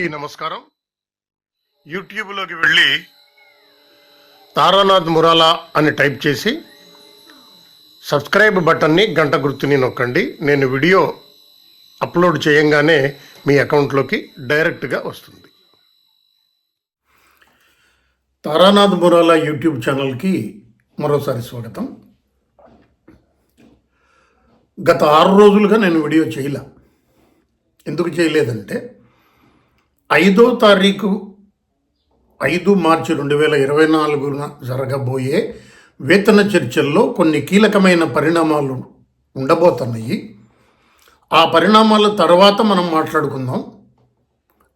అందరికీ నమస్కారం. యూట్యూబ్లోకి వెళ్ళి తారానాథ్ మురాలా అని టైప్ చేసి సబ్స్క్రైబ్ బటన్ని గంట గుర్తుని నొక్కండి. నేను వీడియో అప్లోడ్ చేయంగానే మీ అకౌంట్లోకి డైరెక్ట్గా వస్తుంది. తారానాథ్ మురాలా యూట్యూబ్ ఛానల్కి మరోసారి స్వాగతం. గత ఆరు రోజులుగా నేను వీడియో చేయలే. ఎందుకు చేయలేదంటే ఐదో తారీఖు ఐదు మార్చి రెండు వేల ఇరవై నాలుగున జరగబోయే వేతన చర్చల్లో కొన్ని కీలకమైన పరిణామాలు ఉండబోతున్నాయి. ఆ పరిణామాల తర్వాత మనం మాట్లాడుకుందాం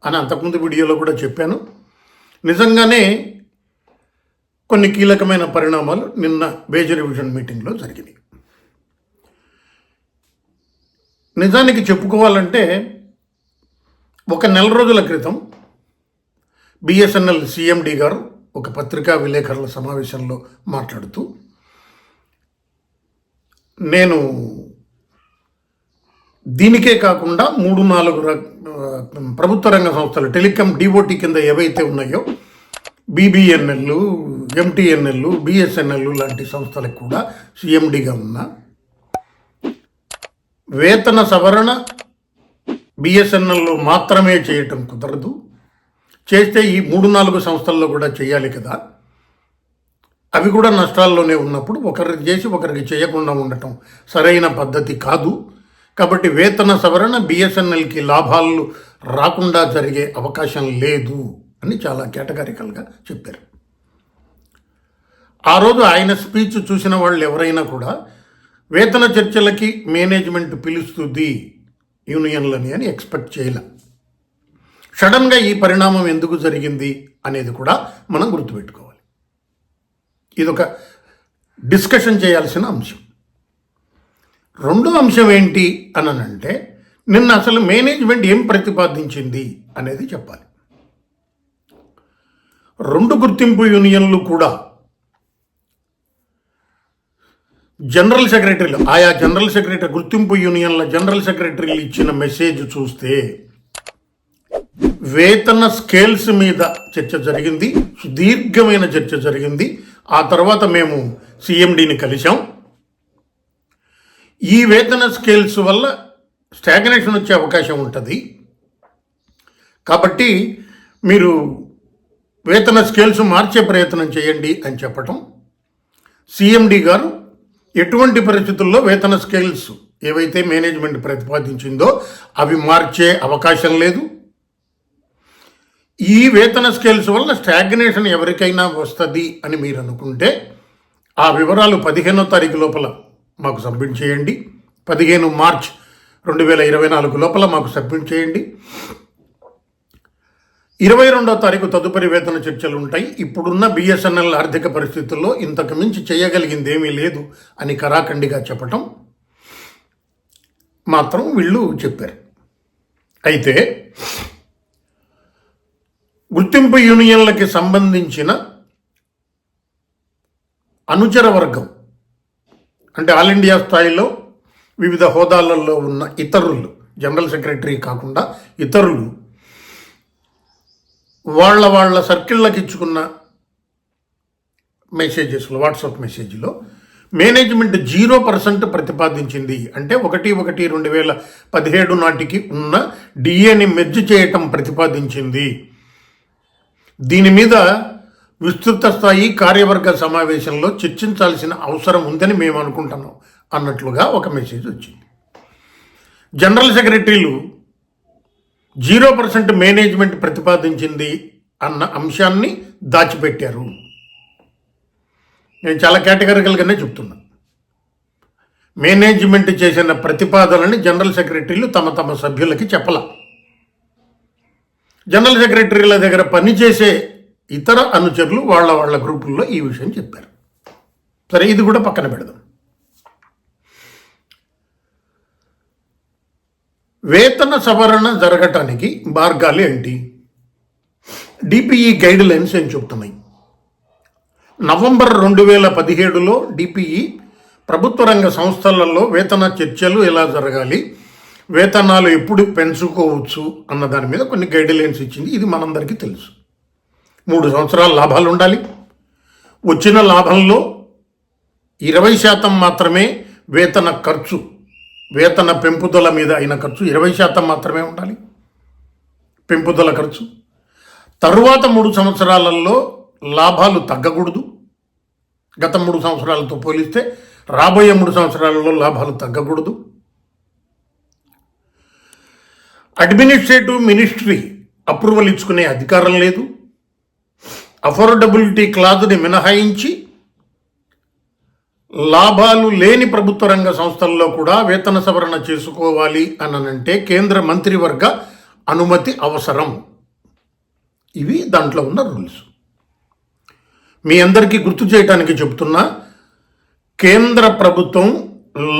అని అంతకుముందు వీడియోలో కూడా చెప్పాను. నిజంగానే కొన్ని కీలకమైన పరిణామాలు నిన్న బేజర్ రివిజన్ మీటింగ్లో జరిగినాయి. నిజానికి చెప్పుకోవాలంటే ఒక నెల రోజుల క్రితం బిఎస్ఎన్ఎల్ సిఎండి గారు ఒక పత్రికా విలేకరుల సమావేశంలో మాట్లాడుతూ నేను దీనికే కాకుండా మూడు నాలుగు ప్రభుత్వ రంగ సంస్థలు టెలికాం డిఓటి కింద ఏవైతే ఉన్నాయో బీబీఎన్ఎల్ ఎంటీఎన్ఎల్ బిఎస్ఎన్ఎల్ లాంటి సంస్థలకు కూడా సిఎండిగా ఉన్న వేతన సవరణ బిఎస్ఎన్ఎల్లో మాత్రమే చేయటం కుదరదు. చేస్తే ఈ మూడు నాలుగు సంస్థల్లో కూడా చేయాలి కదా. అవి కూడా నష్టాల్లోనే ఉన్నప్పుడు ఒకరికి చేసి ఒకరికి చేయకుండా ఉండటం సరైన పద్ధతి కాదు. కాబట్టి వేతన సవరణ బిఎస్ఎన్ఎల్కి లాభాలు రాకుండా జరిగే అవకాశం లేదు అని చాలా కేటగారికల్గా చెప్పారు. ఆ రోజు ఆయన స్పీచ్ చూసిన వాళ్ళు ఎవరైనా కూడా వేతన చర్చలకి మేనేజ్మెంట్ పిలుస్తుంది యూనియన్లని అని ఎక్స్పెక్ట్ చేయలే. సడన్గా ఈ పరిణామం ఎందుకు జరిగింది అనేది కూడా మనం గుర్తుపెట్టుకోవాలి. ఇదొక డిస్కషన్ చేయాల్సిన అంశం. రెండో అంశం ఏంటి అనంటే నిన్న అసలు మేనేజ్మెంట్ ఏం ప్రతిపాదించింది అనేది చెప్పాలి. రెండు గుర్తింపు యూనియన్లు కూడా జనరల్ సెక్రటరీలు ఆయా జనరల్ సెక్రటరీ గుర్తింపు యూనియన్ల జనరల్ సెక్రటరీలు ఇచ్చిన మెసేజ్ చూస్తే వేతన స్కేల్స్ మీద చర్చ జరిగింది సుదీర్ఘమైన చర్చ జరిగింది. ఆ తర్వాత మేము సిఎండిని కలిశాం. ఈ వేతన స్కేల్స్ వల్ల స్టాగ్నేషన్ వచ్చే అవకాశం ఉంటుంది. కాబట్టి మీరు వేతన స్కేల్స్ మార్చే ప్రయత్నం చేయండి అని చెప్పటం. సిఎండి గారు ఎటువంటి పరిస్థితుల్లో వేతన స్కేల్స్ ఏవైతే మేనేజ్మెంట్ ప్రతిపాదించిందో అవి మార్చే అవకాశం లేదు. ఈ వేతన స్కేల్స్ వల్ల స్టాగ్నేషన్ ఎవరికైనా వస్తుంది అని మీరు అనుకుంటే ఆ వివరాలు పదిహేనో తారీఖు లోపల మాకు సబ్మిట్ చేయండి. పదిహేను మార్చ్ రెండు వేల ఇరవై నాలుగు లోపల మాకు సబ్మిట్ చేయండి. ఇరవై రెండో తారీఖు తదుపరి వేతన చర్చలు ఉంటాయి. ఇప్పుడున్న బిఎస్ఎన్ఎల్ ఆర్థిక పరిస్థితుల్లో ఇంతకు మించి చేయగలిగింది ఏమీ లేదు అని కరాఖండిగా చెప్పటం మాత్రం వీళ్ళు చెప్పారు. అయితే గుర్తింపు యూనియన్లకి సంబంధించిన అనుచర వర్గం అంటే ఆల్ ఇండియా స్థాయిలో వివిధ హోదాలలో ఉన్న ఇతరులు జనరల్ సెక్రటరీ కాకుండా ఇతరులు వాళ్ళ వాళ్ళ సర్కిళ్ళకి ఇచ్చుకున్న మెసేజెస్లో వాట్సాప్ మెసేజ్లో మేనేజ్మెంట్ జీరో పర్సెంట్ ప్రతిపాదించింది. అంటే ఒకటి ఒకటి రెండు వేల పదిహేడు నాటికి ఉన్న డిఏని మెర్జ్ చేయటం ప్రతిపాదించింది. దీని మీద విస్తృత స్థాయి కార్యవర్గ సమావేశంలో చర్చించాల్సిన అవసరం ఉందని మేము అనుకుంటున్నాం అన్నట్లుగా ఒక మెసేజ్ వచ్చింది. జనరల్ సెక్రటరీలు జీరో పర్సెంట్ మేనేజ్మెంట్ ప్రతిపాదించింది అన్న అంశాన్ని దాచిపెట్టారు. నేను చాలా కేటగిరికల్గానే చెప్తున్నా. మేనేజ్మెంట్ చేసిన ప్రతిపాదనని జనరల్ సెక్రటరీలు తమ తమ సభ్యులకి చెప్పాల. జనరల్ సెక్రటరీల దగ్గర పనిచేసే ఇతర అనుచరులు వాళ్ళ వాళ్ళ గ్రూపుల్లో ఈ విషయం చెప్పారు. సరే ఇది కూడా పక్కన పెడదాం. వేతన సవరణ జరగటానికి మార్గాలు ఏంటి? డిపిఈ గైడ్ లైన్స్ ఏం చెప్తున్నాయి? నవంబర్ రెండు వేల పదిహేడులో డిపిఈ ప్రభుత్వ రంగ సంస్థలలో వేతన చర్చలు ఎలా జరగాలి? వేతనాలు ఎప్పుడు పెంచుకోవచ్చు? అన్న దాని మీద కొన్ని గైడ్ లైన్స్ ఇచ్చింది. ఇది మనందరికీ తెలుసు. మూడు సంవత్సరాల లాభాలు ఉండాలి. వచ్చిన లాభంలో ఇరవై శాతం మాత్రమే వేతన ఖర్చు వేతన పెంపుదల మీద అయిన ఖర్చు ఇరవై శాతం మాత్రమే ఉండాలి. పెంపుదల ఖర్చు. తరువాత మూడు సంవత్సరాలలో లాభాలు తగ్గకూడదు. గత మూడు సంవత్సరాలతో పోలిస్తే రాబోయే మూడు సంవత్సరాలలో లాభాలు తగ్గకూడదు. అడ్మినిస్ట్రేటివ్ మినిస్ట్రీ అప్రూవల్ ఇచ్చుకునే అధికారం లేదు. అఫోర్డబిలిటీ క్లాజ్ని మినహాయించి లాభాలు లేని ప్రభుత్వ రంగ సంస్థల్లో కూడా వేతన సవరణ చేసుకోవాలి అనంటే కేంద్ర మంత్రివర్గ అనుమతి అవసరం. ఇవి దాంట్లో ఉన్న రూల్స్. మీ అందరికీ గుర్తు చేయడానికి చెబుతున్నా కేంద్ర ప్రభుత్వం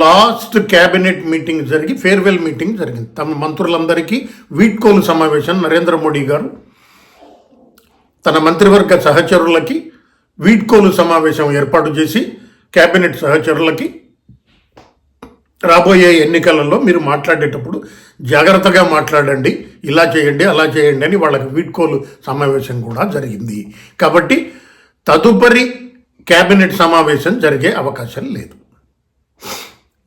లాస్ట్ క్యాబినెట్ మీటింగ్ జరిగి ఫేర్వెల్ మీటింగ్ జరిగింది. తమ మంత్రులందరికీ వీడ్కోలు సమావేశం నరేంద్ర మోడీ గారు తన మంత్రివర్గ సహచరులకి వీడ్కోలు సమావేశం ఏర్పాటు చేసి కేబినెట్ సహచరులకి రాబోయే ఎన్నికలలో మీరు మాట్లాడేటప్పుడు జాగ్రత్తగా మాట్లాడండి ఇలా చేయండి అలా చేయండి అని వాళ్ళకి వీడ్కోలు సమావేశం కూడా జరిగింది. కాబట్టి తదుపరి కేబినెట్ సమావేశం జరిగే అవకాశం లేదు.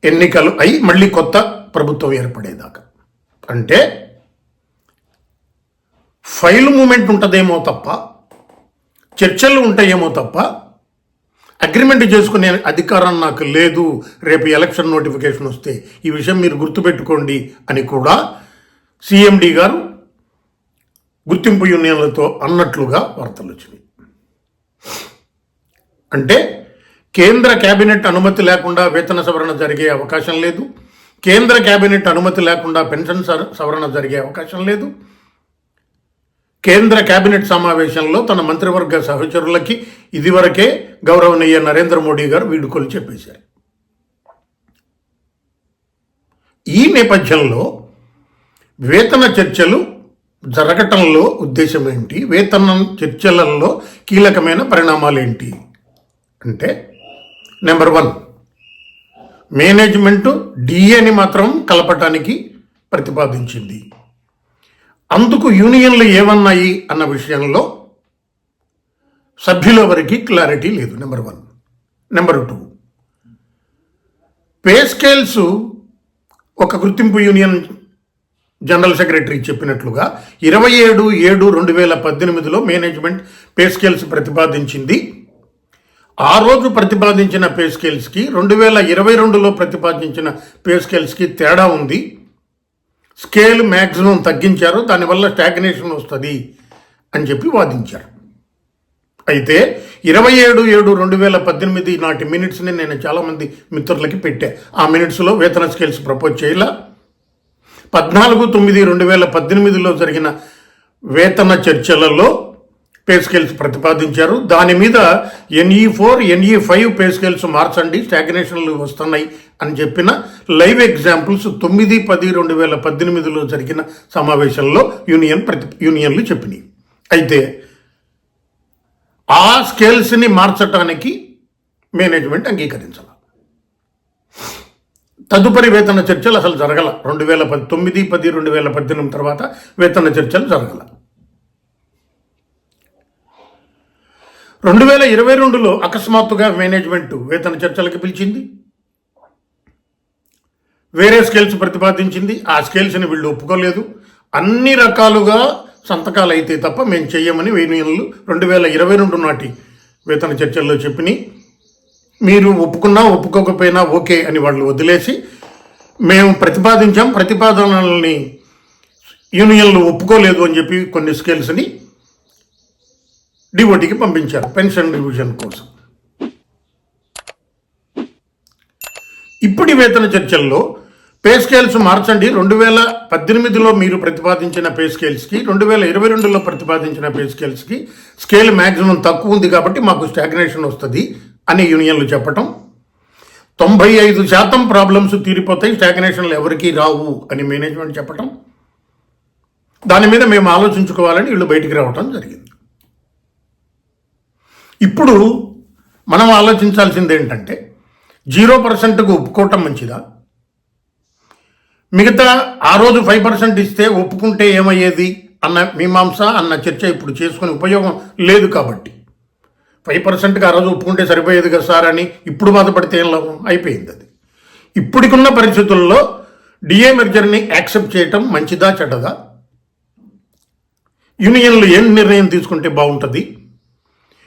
ఎన్నికలు అయి మళ్ళీ కొత్త ప్రభుత్వం ఏర్పడేదాకా. అంటే ఫైల్ మూమెంట్ ఉంటుందేమో తప్ప చర్చలు ఉంటాయేమో తప్ప అగ్రిమెంట్ చేసుకునే అధికారం నాకు లేదు. రేపు ఎలక్షన్ నోటిఫికేషన్ వస్తే ఈ విషయం మీరు గుర్తుపెట్టుకోండి అని కూడా సిఎండి గారు గుర్తింపు యూనియన్లతో అన్నట్లుగా వార్తలు వచ్చినాయి. అంటే కేంద్ర కేబినెట్ అనుమతి లేకుండా వేతన సవరణ జరిగే అవకాశం లేదు. కేంద్ర కేబినెట్ అనుమతి లేకుండా పెన్షన్ సవరణ జరిగే అవకాశం లేదు. కేంద్ర కేబినెట్ సమావేశంలో తన మంత్రివర్గ సహచరులకి ఇదివరకే గౌరవనీయ నరేంద్ర మోడీ గారు వీడుకోలు చెప్పేశారు. ఈ నేపథ్యంలో వేతన చర్చలు జరగటంలో ఉద్దేశం ఏంటి? వేతన చర్చలలో కీలకమైన పరిణామాలు ఏంటి? అంటే నెంబర్ వన్ మేనేజ్మెంటు డిఏని మాత్రం కలపటానికి ప్రతిపాదించింది. అందుకు యూనియన్లు ఏమన్నాయి అన్న విషయంలో సభ్యుల వరకు క్లారిటీ లేదు number one. Number two. Pay scales ఒక గుర్తింపు యూనియన్ జనరల్ సెక్రటరీ చెప్పినట్లుగా ఇరవై ఏడు ఏడు రెండు వేల పద్దెనిమిదిలో మేనేజ్మెంట్ పే స్కేల్స్ ప్రతిపాదించింది. ఆ రోజు ప్రతిపాదించిన పే స్కేల్స్కి రెండు వేల ఇరవై రెండులో ప్రతిపాదించిన పే స్కేల్స్కి తేడా ఉంది. స్కేల్ మ్యాక్సిమం తగ్గించారు దానివల్ల స్టాగ్నేషన్ వస్తుంది అని చెప్పి వాదించారు. అయితే ఇరవై ఏడు ఏడు రెండు వేల పద్దెనిమిది నాటి మినిట్స్ని నేను చాలామంది మిత్రులకి పెట్టా. ఆ మినిట్స్లో వేతన స్కేల్స్ ప్రపోజ్ చేయాల. పద్నాలుగు తొమ్మిది రెండు వేల పద్దెనిమిదిలో జరిగిన వేతన చర్చలలో పే స్కేల్స్ ప్రతిపాదించారు. దాని మీద NE four NE five pay scales మార్చండి స్టాగ్నేషన్లు వస్తున్నాయి అని చెప్పిన లైవ్ ఎగ్జాంపుల్స్ తొమ్మిది పది రెండు వేల పద్దెనిమిదిలో జరిగిన సమావేశంలో యూనియన్ ప్రతి యూనియన్లు చెప్పినాయి అయితే ఆ స్కేల్స్ని మార్చటానికి మేనేజ్మెంట్ అంగీకరించాలి. తదుపరి వేతన చర్చలు అసలు జరగల. రెండు వేల పది తొమ్మిది పది రెండు వేల పద్దెనిమిది తర్వాత వేతన చర్చలు జరగల. రెండు వేల ఇరవై రెండులో అకస్మాత్తుగా మేనేజ్మెంట్ వేతన చర్చలకు పిలిచింది. వేరే స్కేల్స్ ప్రతిపాదించింది. ఆ స్కేల్స్ని వీళ్ళు ఒప్పుకోలేదు. అన్ని రకాలుగా సంతకాలు అయితే తప్ప మేము చేయమని యూనియన్లు రెండు వేల ఇరవై రెండు నాటి వేతన చర్చల్లో చెప్పినాయి మీరు ఒప్పుకున్నా ఒప్పుకోకపోయినా ఓకే అని వాళ్ళు వదిలేసి మేము ప్రతిపాదించాం. ప్రతిపాదనల్ని యూనియన్లు ఒప్పుకోలేదు అని చెప్పి కొన్ని స్కేల్స్ని డిఓటికి పంపించారు పెన్షన్ రివిజన్ కోసం. ఇప్పటి వేతన చర్చల్లో పే స్కేల్స్ మార్చండి. రెండు వేల పద్దెనిమిదిలో మీరు ప్రతిపాదించిన పే స్కేల్స్కి రెండు వేల ఇరవై రెండులో ప్రతిపాదించిన పే స్కేల్స్కి స్కేల్ మ్యాక్సిమం తక్కువ ఉంది కాబట్టి మాకు స్టాగ్నేషన్ వస్తుంది అని యూనియన్లు చెప్పటం. తొంభై ఐదు శాతం ప్రాబ్లమ్స్ తీరిపోతాయి స్టాగ్నేషన్లు ఎవరికీ రావు అని మేనేజ్మెంట్ చెప్పటం. దాని మీద మేము ఆలోచించుకోవాలని వీళ్ళు బయటికి రావటం జరిగింది. ఇప్పుడు మనం ఆలోచించాల్సింది ఏంటంటే జీరో పర్సెంట్కు ఒప్పుకోవటం మంచిదా? మిగతా ఆ రోజు ఫైవ్ పర్సెంట్ ఇస్తే ఒప్పుకుంటే ఏమయ్యేది? అన్న మీమాంస అన్న చర్చ ఇప్పుడు చేసుకునే ఉపయోగం లేదు కాబట్టి. ఫైవ్ పర్సెంట్కి ఆ రోజు ఒప్పుకుంటే సరిపోయేది కదా సార్ అని ఇప్పుడు బాధపడితే ఏం లాభం? అయిపోయింది అది. ఇప్పటికున్న పరిస్థితుల్లో డిఏ మెర్జర్ని యాక్సెప్ట్ చేయటం మంచిదా చెడ్డదా? యూనియన్లు ఏం నిర్ణయం తీసుకుంటే బాగుంటుంది?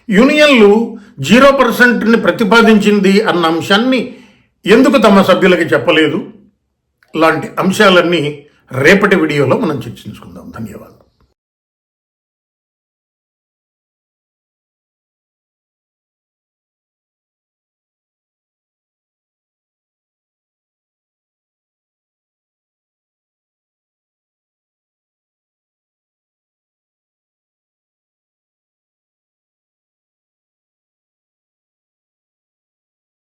యూనియన్లు జీరో పర్సెంట్ని ప్రతిపాదించింది అన్న అంశాన్ని ఎందుకు తమ సభ్యులకి చెప్పలేదు? లాంటి అంశాలన్నీ రేపటి వీడియోలో మనం చర్చించుకుందాం. ధన్యవాదాలు.